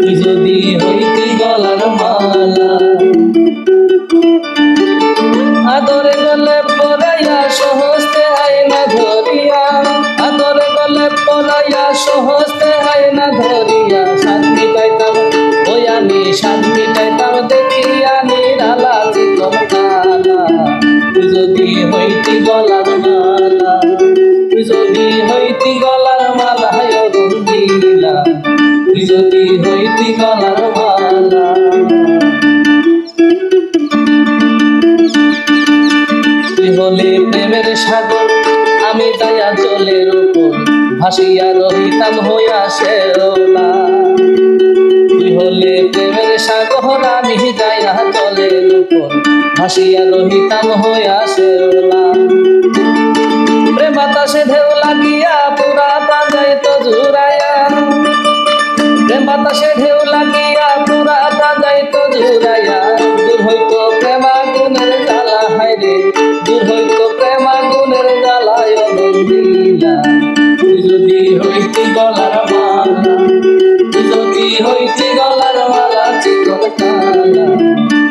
তুই যদি হইতি গলার মালা, আদরে গলে পরাইয়া সহস্তে আইনা ধরিয়া, আদরে গলে পরাইয়া সহস্তে আইনা ধরিয়া, শান্তি পাইতাম ওই আমি শান্তি পাইতাম, দেখিয়া নিরালা চিকন কালা। তুই যদি হইতি গলার গলার তুই যদি হইতি গলার মালা তুই হলে প্রেমের সাগর, আমি দয়া জলের উপর ভাসিয়া রহিতাম হইয়া শেওলা তুই হলে প্রেমের সাগর, আমি দয়া জলের উপর ভাসিয়া রহিতাম হইয়া প্রেম বাতাসে ঢেউ লাগিয়া পুরা বাতাসে ঢেউ লাগিয়া পুরা তাজাই তো জুড়াইয়া দূর হইতো প্রেমা গুণের জ্বালা হাইরে দূর হইতো প্রেমা গুণের জ্বালায় তুই যদি হইতি গলার মালা, তুই যদি হইতি গলার মালা, চিকন কালা।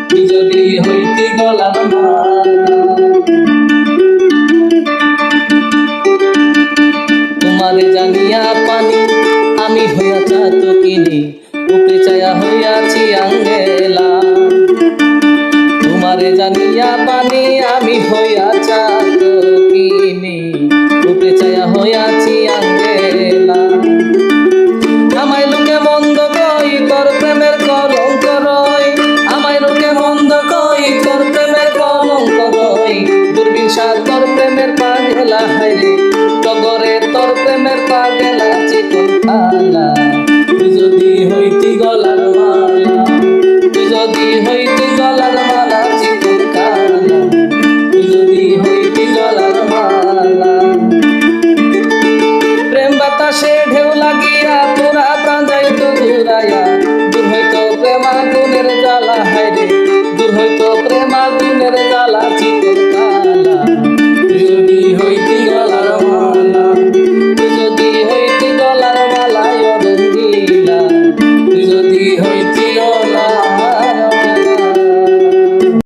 তুই যদি হইতি গলার মালা। তোমারে জানিয়া আমি হইয়া চাত কিনি উপরে চায়া হইয়াছি আঙ্গেলা। তোমারে জানিয়া পানি আমি হইয়া চাত কিনি উপরে চায়া হইয়াছি আঙ্গেলা। আমায় লোকে মন্দ কই, তোর প্রেমের কলঙ্ক রই। আমায় লোকে মন্দ কই, তোর প্রেমের কলঙ্ক তোর প্রেমের তোর প্রেমের চিকন মালা। যদি হইতি গলার মালা যদি হইতি গলার মালা চিকন কালা, তুই ঢেউ লাগিয়া তোরা তাঁদাই তো ঘুরাইয়া দূর হইতো প্রেমা গুণের জ্বালা হাইরে দূর